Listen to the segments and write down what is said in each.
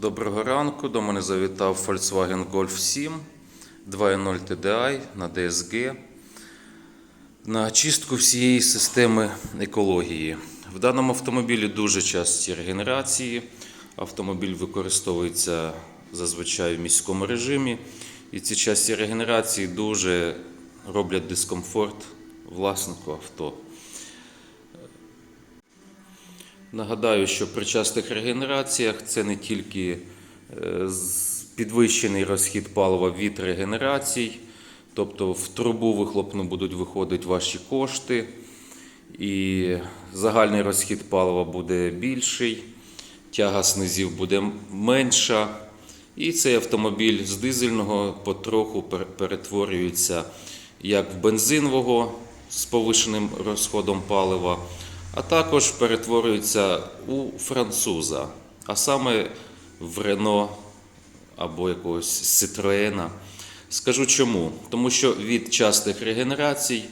Доброго ранку. До мене завітав Volkswagen Golf 7 2.0 TDI на DSG на чистку всієї системи екології. В даному автомобілі дуже часті регенерації. Автомобіль використовується зазвичай в міському режимі, і ці часті регенерації дуже роблять дискомфорт власнику авто. Нагадаю, що при частих регенераціях це не тільки е, підвищений розхід палива від регенерацій, тобто в трубу вихлопну будуть виходити ваші кошти, і загальний розхід палива буде більший, тяга снизів буде менша. І цей автомобіль з дизельного потроху пер- перетворюється як в бензинового з повишеним розходом палива, а також перетворюється у француза, а саме в Рено або якогось Citroена. Скажу чому? Тому що від частих регенерацій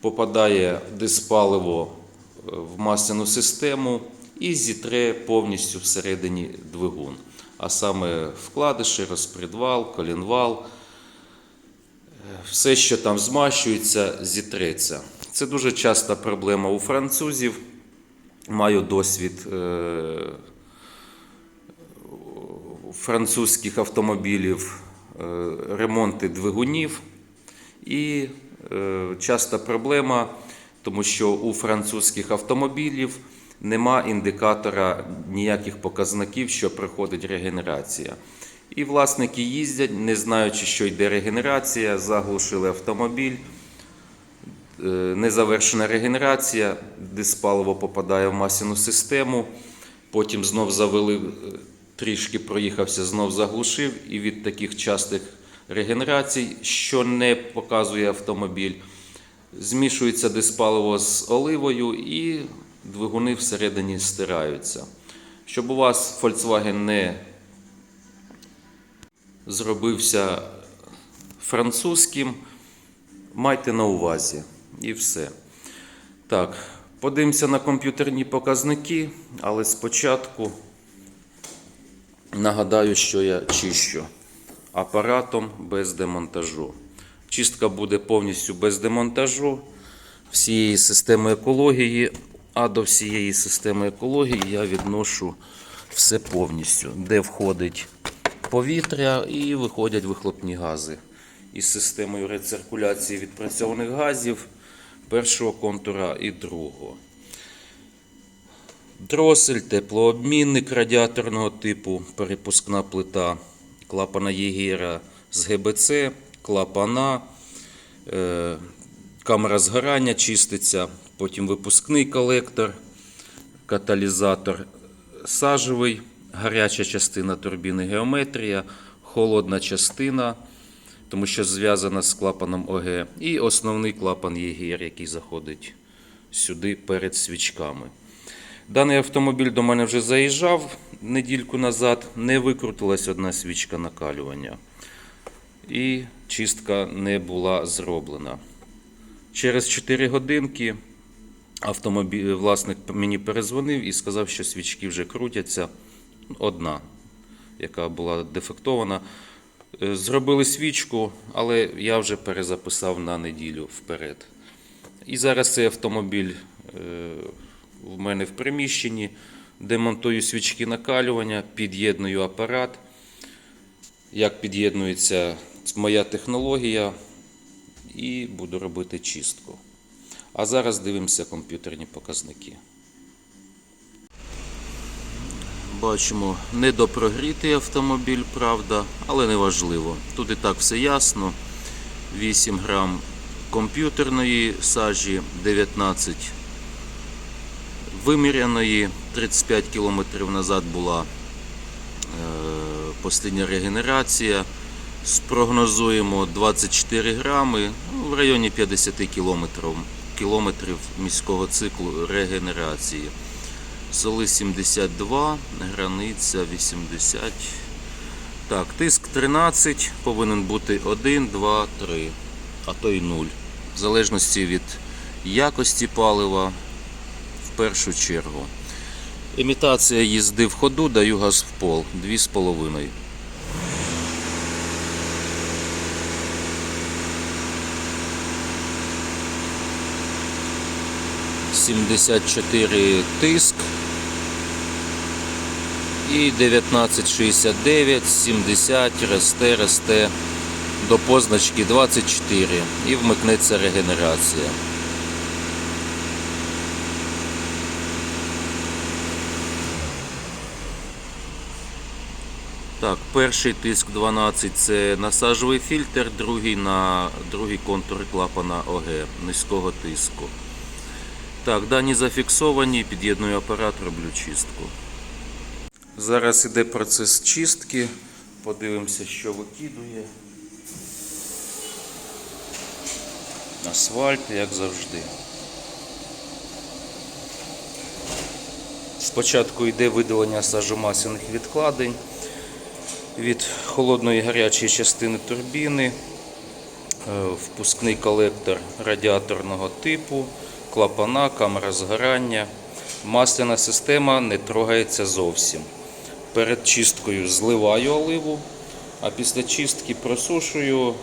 попадає диспаливо е, в масляну систему і зітре повністю всередині двигун. А саме вкладиші, розпредвал, колінвал, е, все, що там змащується, зітреться. Це дуже часта проблема у французів. Маю досвід е, французьких автомобілів, е, ремонти двигунів. І е, часта проблема, тому що у французьких автомобілів нема індикатора ніяких показників, що проходить регенерація. І власники їздять, не знаючи, що йде регенерація, заглушили автомобіль. Е, Незавершена регенерація, диспаливо попадає в масляну систему, потім знов завели, е, трішки проїхався, знов заглушив, і від таких частих регенерацій, що не показує автомобіль, змішується диспаливо з оливою і двигуни всередині стираються. Щоб у вас Volkswagen не зробився французьким, майте на увазі. І все. Так, подивимося на комп'ютерні показники, але спочатку нагадаю, що я чищу апаратом без демонтажу. Чистка буде повністю без демонтажу всієї системи екології, а до всієї системи екології я відношу все повністю, де входить повітря і виходять вихлопні гази. Із системою рециркуляції відпрацьованих газів першого контура і другого. Дросель, теплообмінник радіаторного типу, перепускна плита, клапана Єгера з ГБЦ, клапана, е, камера згорання чиститься, потім випускний колектор, каталізатор сажевий, гаряча частина турбіни геометрія, холодна частина, тому що зв'язана з клапаном ОГ, і основний клапан ЄГР, який заходить сюди перед свічками. Даний автомобіль до мене вже заїжджав недільку назад, не викрутилась одна свічка накалювання. І чистка не була зроблена. Через 4 годинки автомобіль, власник мені перезвонив і сказав, що свічки вже крутяться. Одна, яка була дефектована. Е, Зробили свічку, але я вже перезаписав на неділю вперед. І зараз цей автомобіль е, в мене в приміщенні. Демонтую свічки накалювання, під'єдную апарат. Як під'єднується моя технологія, і буду робити чистку. А зараз дивимося комп'ютерні показники. Бачимо недопрогрітий автомобіль, правда, але не важливо. Тут і так все ясно. 8 грам комп'ютерної сажі, 19 виміряної, 35 км назад була е, постійна регенерація. Спрогнозуємо 24 грами ну, в районі 50 кілометрів, кілометрів міського циклу регенерації. Соли 72, границя 80. Так, тиск 13, повинен бути 1, 2, 3, а то й 0. В залежності від якості палива в першу чергу. Імітація їзди в ходу, даю газ в пол 2,5. Сімдесят чотири тиск і 1969, 70, росте, росте до позначки 24 і вмикнеться регенерація. Так, перший тиск 12 це насажовий фільтр, другий на другий контур клапана ОГ низького тиску. Так, дані зафіксовані, під'єдную апарат, роблю чистку. Зараз іде процес чистки. Подивимося, що викидує. Асфальт, як завжди. Спочатку йде видалення сажомасляних відкладень від холодної і гарячої частини турбіни, е, впускний колектор радіаторного типу, клапана, камера згорання. Масляна система не трогається зовсім. Перед чисткою зливаю оливу, а після чистки просушую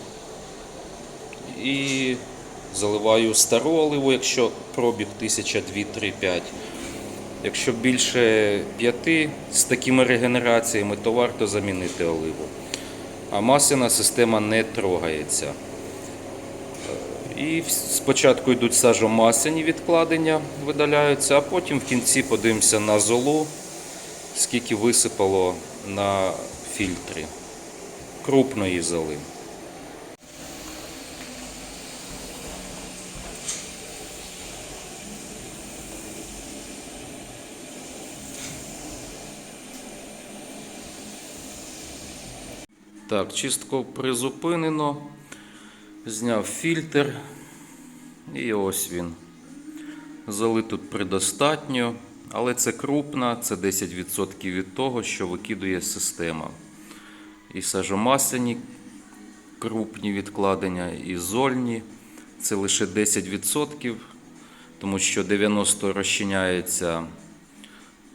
і заливаю стару оливу, якщо пробіг 1000, 2, 3, 5. Якщо більше 5 з такими регенераціями, то варто замінити оливу. А масляна система не трогається. І спочатку йдуть сажомасляні відкладення, видаляються, а потім в кінці подивимося на золу, скільки висипало на фільтрі крупної золи. Так, чистку призупинено. Зняв фільтр. І ось він. Золи тут предостатньо, але це крупна, це 10% від того, що викидує система. І сажомасляні крупні відкладення, і зольні. Це лише 10%, тому що 90% розчиняється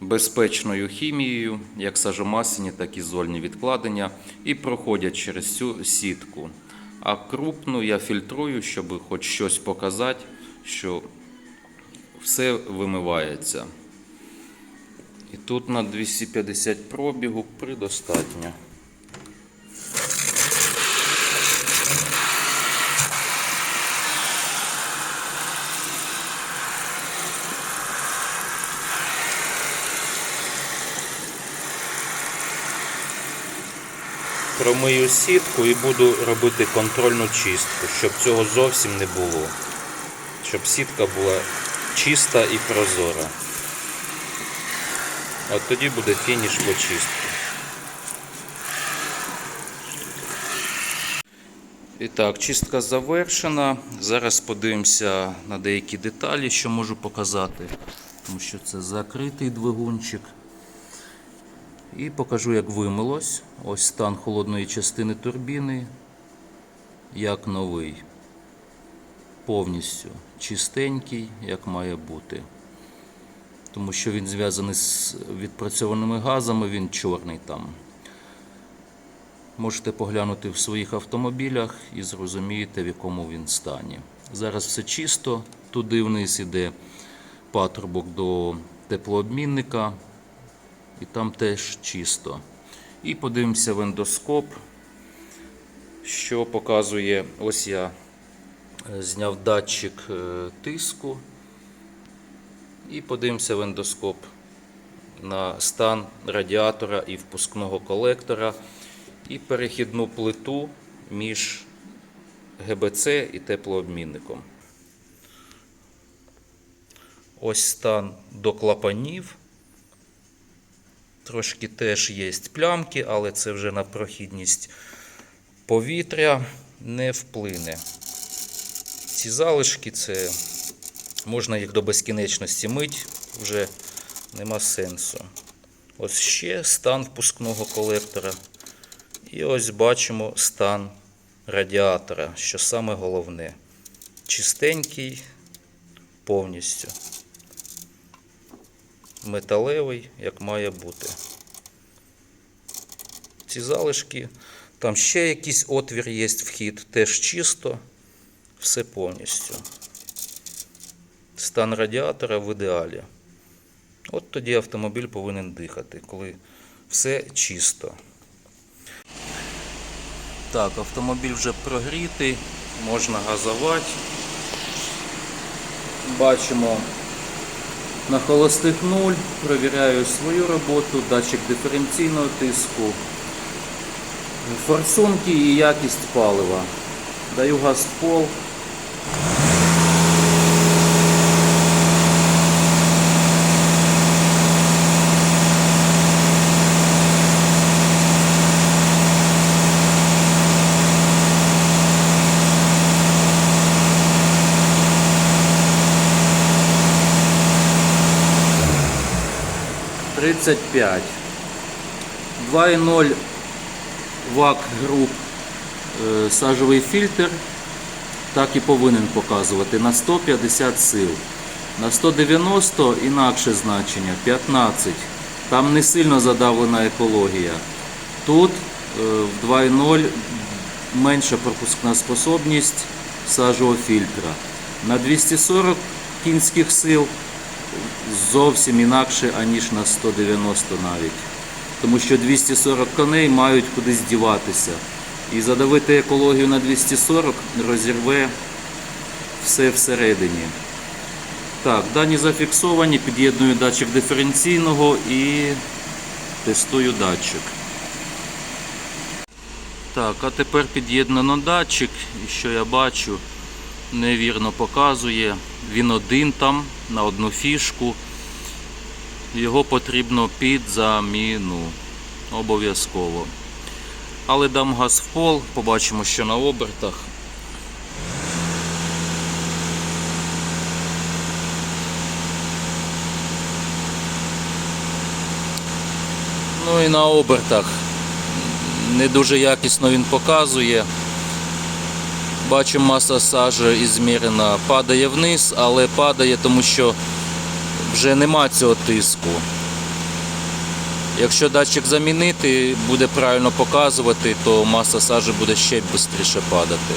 безпечною хімією, як сажомасляні, так і зольні відкладення, і проходять через цю сітку. А крупну я фільтрую, щоб хоч щось показати, що все вимивається. І тут на 250 пробігу предостатньо. Промию сітку і буду робити контрольну чистку, щоб цього зовсім не було. Щоб сітка була чиста і прозора. От тоді буде фініш по чистку. І так, чистка завершена. Зараз подивимося на деякі деталі, що можу показати, тому що це закритий двигунчик. І покажу, як вимилось. Ось стан холодної частини турбіни, як новий. Повністю чистенький, як має бути. Тому що він зв'язаний з відпрацьованими газами, він чорний там. Можете поглянути в своїх автомобілях і зрозумієте, в якому він стані. Зараз все чисто, туди вниз іде патрубок до теплообмінника і там теж чисто. І подивимося в ендоскоп, що показує. Ось я е, зняв датчик е, тиску. І подивимося в ендоскоп на стан радіатора і впускного колектора і перехідну плиту між ГБЦ і теплообмінником. Ось стан до клапанів. Трошки теж є плямки, але це вже на прохідність повітря не вплине. Ці залишки це можна їх до безкінечності мить, вже нема сенсу. Ось ще стан впускного колектора. І ось бачимо стан радіатора, що саме головне. Чистенький повністю. металевий, як має бути. Ці залишки, там ще якийсь отвір є вхід, теж чисто, все повністю. Стан радіатора в ідеалі. От тоді автомобіль повинен дихати, коли все чисто. Так, автомобіль вже прогрітий, можна газувати. Бачимо на холостих 0, провіряю свою роботу, датчик диференційного тиску, форсунки і якість палива. Даю газ в пол. Тридцять п'ять. 2.0 ВАК груп е, сажовий фільтр так і повинен показувати на 150 сил. На 190 інакше значення 15. Там не сильно задавлена екологія. Тут е, в 2.0 менша пропускна способність сажового фільтра. На 240 кінських сил зовсім інакше, аніж на 190 навіть. Тому що 240 коней мають кудись діватися. І задавити екологію на 240 розірве все всередині. Так, дані зафіксовані, під'єдную датчик диференційного і тестую датчик. Так, а тепер під'єднано датчик, і що я бачу, невірно показує. Він один там на одну фішку. Його потрібно під заміну. Обов'язково. Але дам газ в пол, побачимо, що на обертах. Ну і на обертах не дуже якісно він показує. Бачу, маса сажі ізмірена падає вниз, але падає, тому що вже нема цього тиску. Якщо датчик замінити, буде правильно показувати, то маса сажі буде ще швидше падати.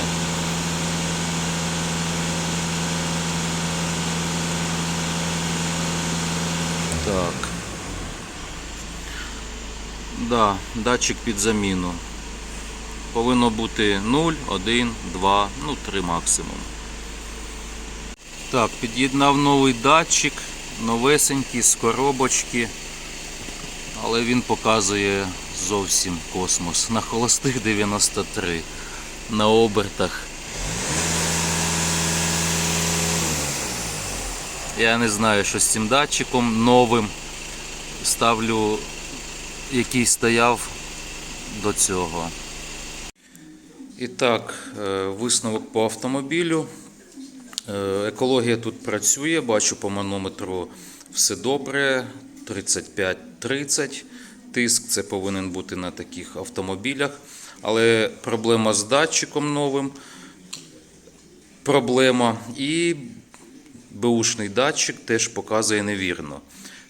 Так. Да, датчик під заміну. Повинно бути 0, 1, 2, ну 3 максимум. Так, під'єднав новий датчик, новесенький з коробочки, але він показує зовсім космос. На холостих 93, на обертах. Я не знаю, що з цим датчиком новим. Ставлю, який стояв до цього. І так, е, висновок по автомобілю. Е, Екологія тут працює, бачу по манометру все добре. 35-30 тиск, це повинен бути на таких автомобілях. Але проблема з датчиком новим. Проблема. І беушний датчик теж показує невірно.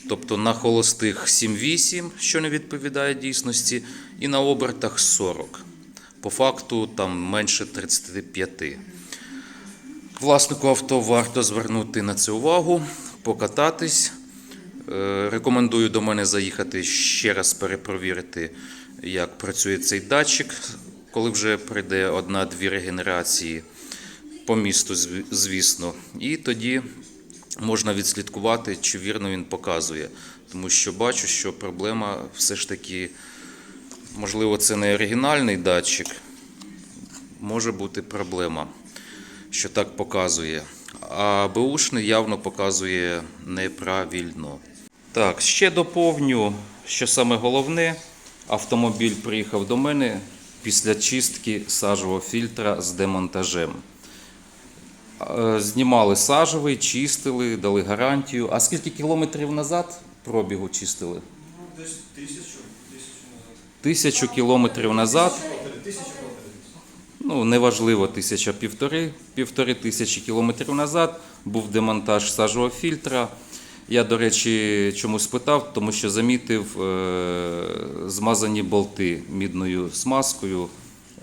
Тобто на холостих 7-8, що не відповідає дійсності, і на обертах 40. По факту там менше 35. Власнику авто варто звернути на це увагу, покататись. Е, Рекомендую до мене заїхати ще раз перепровірити, як працює цей датчик, коли вже прийде одна-дві регенерації по місту, звісно. І тоді можна відслідкувати, чи вірно він показує. Тому що бачу, що проблема все ж таки, можливо, це не оригінальний датчик, може бути проблема, що так показує. А беушний явно показує неправильно. Так, ще доповню, що саме головне, автомобіль приїхав до мене після чистки сажового фільтра з демонтажем. Е, Знімали сажевий, чистили, дали гарантію. А скільки кілометрів назад пробігу чистили? Ну, десь назад. Тисячу кілометрів назад. Ну, неважливо, тисяча півтори, півтори тисячі кілометрів назад був демонтаж сажового фільтра. Я, до речі, чому спитав, тому що замітив е, змазані болти мідною смазкою,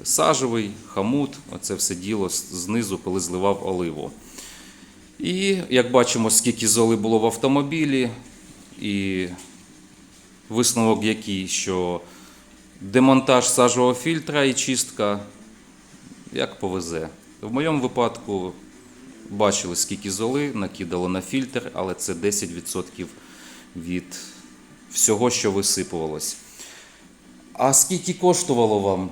сажевий, хамут, оце все діло знизу, коли зливав оливу. І як бачимо, скільки золи було в автомобілі, і висновок який, що демонтаж сажового фільтра і чистка як повезе. В моєму випадку бачили, скільки золи накидало на фільтр, але це 10% від всього, що висипувалось. А скільки коштувало вам?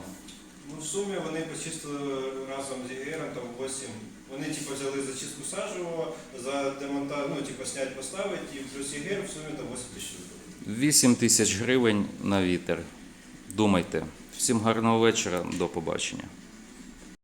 Ну, в сумі вони почистили разом з ЄГРом там 8. Вони типу взяли зачистку сажевого, за демонтаж, ну, типу, снять, поставити, і плюс ЄГР в сумі там 8 тисяч гривень. 8 тисяч гривень на вітер. Думайте. Всім гарного вечора, до побачення.